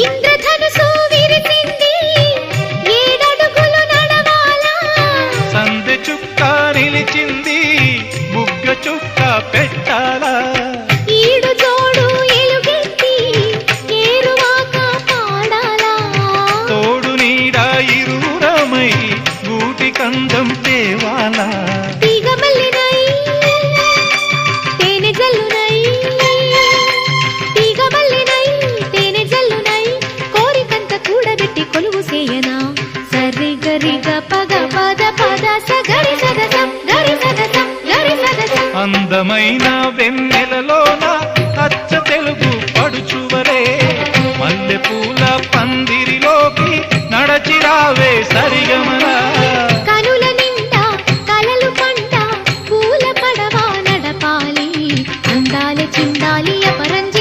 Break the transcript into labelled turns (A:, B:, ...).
A: ఇంద్రధనుసు విరిసింది ఏడడుగులు నడవాలా?
B: సందె చుక్క నిలిచింది బుగ్గ చుక్క పెట్టాలా?
A: ఈడు జోడు ఎలుగెత్తి ఏరువాక పాడాలా
B: తోడు నీడ ఇరువురమై గూటి కందం తేవాలా?
A: తీగ
B: అందమైన వెన్నెలలోన అచ్చ తెలుగు పడుచువరే మల్లె పూల పందిరిలోకి నడచి నడచిరావే సరిగమనా. చిందాలి అపరంజి